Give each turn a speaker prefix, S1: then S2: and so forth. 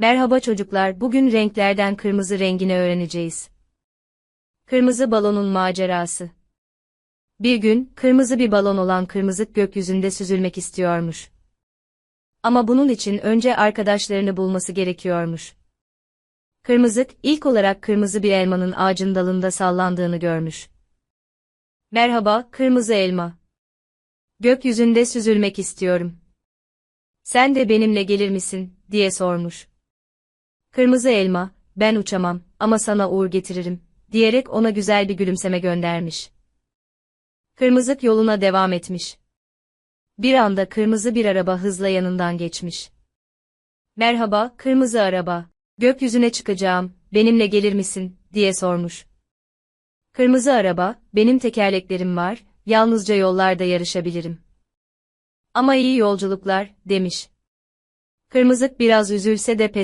S1: Merhaba çocuklar, bugün renklerden kırmızı rengini öğreneceğiz. Kırmızı balonun macerası. Bir gün, kırmızı bir balon olan Kırmızık gökyüzünde süzülmek istiyormuş. Ama bunun için önce arkadaşlarını bulması gerekiyormuş. Kırmızık, ilk olarak kırmızı bir elmanın ağacın dalında sallandığını görmüş. Merhaba, kırmızı elma. Gökyüzünde süzülmek istiyorum. Sen de benimle gelir misin, diye sormuş. Kırmızı elma, ben uçamam ama sana uğur getiririm, diyerek ona güzel bir gülümseme göndermiş. Kırmızık yoluna devam etmiş. Bir anda kırmızı bir araba hızla yanından geçmiş. Merhaba, kırmızı araba. Gökyüzüne çıkacağım, benimle gelir misin, diye sormuş. Kırmızı araba, benim tekerleklerim var, yalnızca yollarda yarışabilirim. Ama iyi yolculuklar, demiş. Kırmızık biraz üzülse de pes